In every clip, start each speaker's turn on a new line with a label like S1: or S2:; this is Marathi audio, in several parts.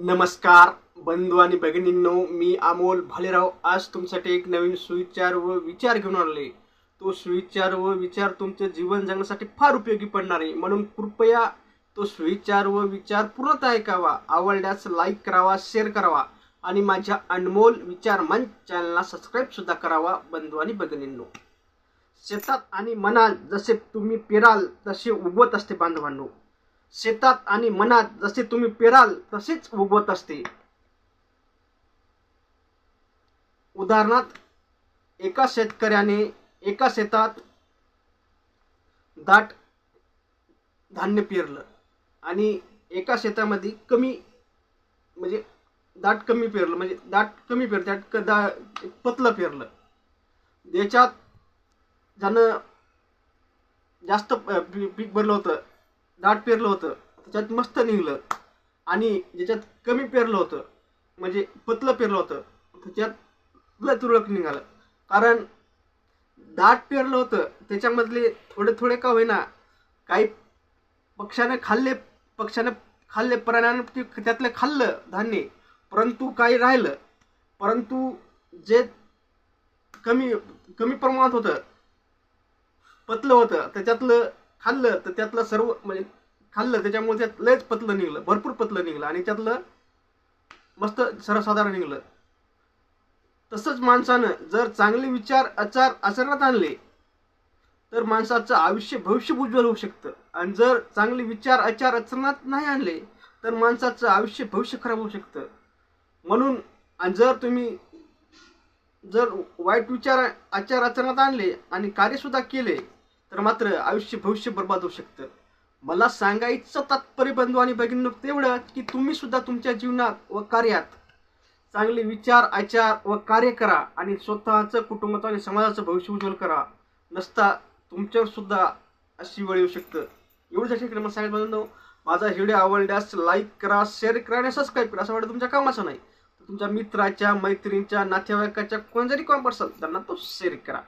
S1: नमस्कार बंधू आणि भगिनींनो मी अमोल भालेराव. आज तुमच्यासाठी एक नवीन सुविचार व विचार घेऊन आणले तो सुविचार व विचार तुमचे जीवन जगण्यासाठी फार उपयोगी पडणार आहे. म्हणून कृपया तो सुविचार व विचार पूर्णतः ऐकावा. आवडल्यास लाईक करावा शेअर करावा आणि माझ्या अनमोल विचार मंच चॅनलला सबस्क्राईब सुद्धा करावा बंधू आणि भगिनींनो. शेतात आणि मनात जसे तुम्ही पेराल तसे उगवत असते बांधवांनो. शेतात आणि मनात जसे तुम्ही पेराल तसेच उगवत असते. उदाहरणार्थ एका शेतकऱ्याने एका शेतात दाट धान्य पेरलं आणि एका शेतामध्ये कमी म्हणजे दाट कमी पेरलं म्हणजे दाट कमी पेरलं त्यात दा पतलं पेरलं. ज्याच्यात ज्यानं जास्त पीक भरलं होतं दाट पेरलं होतं. त्याच्यात मस्त निघलं. आणि ज्याच्यात कमी पेरलं होतं म्हणजे पतलं पेरलं होतं त्याच्यात लय तुरळक निघालं. कारण दाट पेरलं होतं त्याच्यामधले थोडे थोडे का होईना काही पक्षाने खाल्ले पक्षाने खाल्ले प्राण्याने ते त्यातलं खाल्लं धान्य परंतु काही राहिलं. परंतु जे कमी कमी प्रमाणात होतं पतलं होतं त्याच्यातलं खाल्लं तर त्यातलं सर्व म्हणजे खाल्लं त्याच्यामुळे त्यात लयच पतलं निघलं भरपूर पतलं निघलं आणि त्यातलं मस्त सर्वसाधारण निघलं. तसंच माणसानं जर चांगले विचार आचार आचरणात आणले तर माणसाचं आयुष्य भविष्य उज्ज्वल होऊ शकतं. आणि जर चांगले विचार आचार आचरणात नाही आणले तर माणसाचं आयुष्य भविष्य खराब होऊ शकतं. म्हणून आणि जर तुम्ही जर वाईट विचार आचार आचरणात आणले आणि कार्यसुद्धा केले तर मात्र आयुष्य भविष्य बर्बाद होऊ शकतं. मला सांगायचं तात्पर्य बंधू आणि भगिनी तेवढं की तुम्ही सुद्धा तुमच्या जीवनात व कार्यात चांगले विचार आचार व कार्य करा आणि स्वतःचं कुटुंबाचं आणि समाजाचं भविष्य उज्ज्वल करा. नसता तुमच्यावर सुद्धा अशी वेळ येऊ शकतं. एवढं जशी मला सांगायचं बंधू माझा व्हिडिओ आवडल्यास लाईक करा शेअर करा आणि सबस्क्राईब करा. असं वाटतं तुमच्या कामाचं नाही. तुमच्या मित्राच्या मैत्रिणीच्या नातेवाईकाच्या कोण जरी काम असेल त्यांना तो शेअर करा.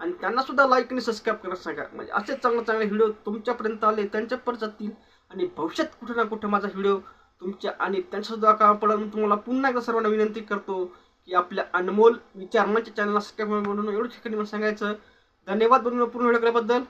S1: आणि त्यांना सुद्धा लाईक आणि सबस्क्राईब करायला सांगा. म्हणजे असे चांगले चांगले व्हिडिओ तुमच्यापर्यंत आले त्यांच्यापर्यंत जातील आणि भविष्यात कुठे ना कुठे माझा व्हिडिओ तुमच्या आणि त्यांच्यासुद्धा काम पडेल तुम्हाला पुन्हा एकदा सर्वांना विनंती करतो की आपल्या अनमोल विचार मंच चॅनलला सबस्क्राईब म्हणून एवढं ठिकाणी मला सांगायचं. धन्यवाद बनवून पूर्ण व्हिडिओ केल्याबद्दल